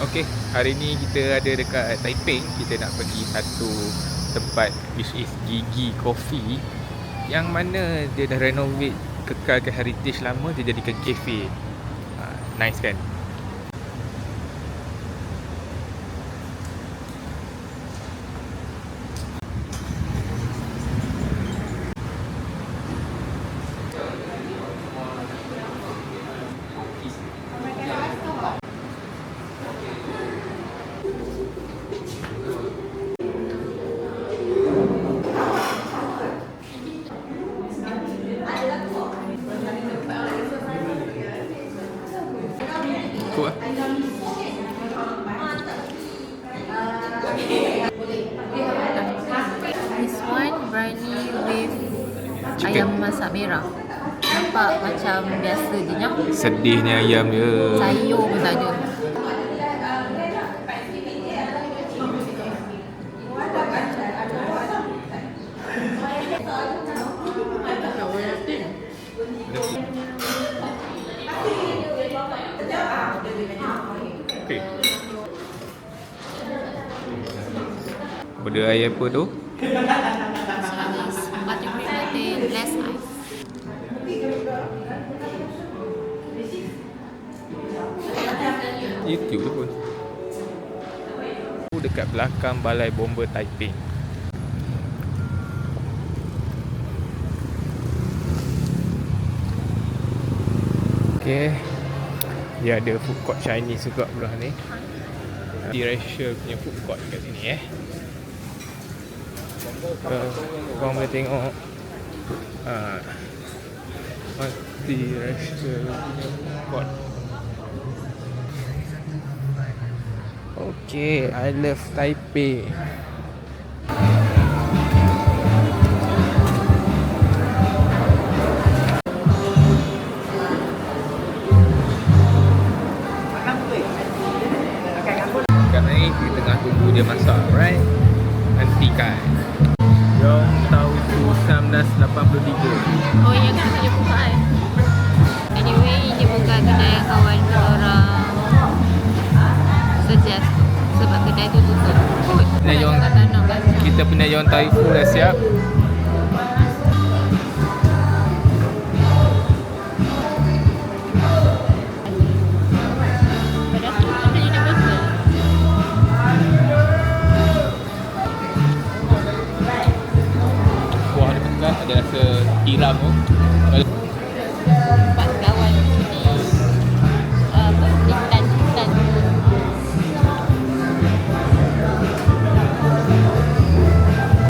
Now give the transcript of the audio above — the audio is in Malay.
Okey, hari ni kita ada dekat Taiping. Kita nak pergi satu tempat which is Gigi Coffee yang mana dia dah renovate kekalkan heritage lama dia jadikan cafe. Ha, nice kan? Cool lah. This one biryani with Chicken. ayam masak merah. Nampak macam biasa je nyam. Sedihnya ayam dia. Sayur pun tak ada. Okey. Benda ayam apa tu? YouTube tu pun. Aku dekat belakang Balai Bomba Taiping. Okay. Dia ada food court Chinese juga belah ni. Di Russia punya food court kat sini eh. Uh, korang boleh tengok uh, Mati food court Okay, I love Taipei. Sekarang ni kita tengah tunggu dia masak, right? Nantikan. Yong Tau Fu 1983. Oh yang kita tunjuk buka eh. Anyway, ini bukan kedai yang kawan orang suggest. Sebab kedai tu tutup. Kot. Yang baca. kita punya Yong Tau Fu dah siap. Kuah dia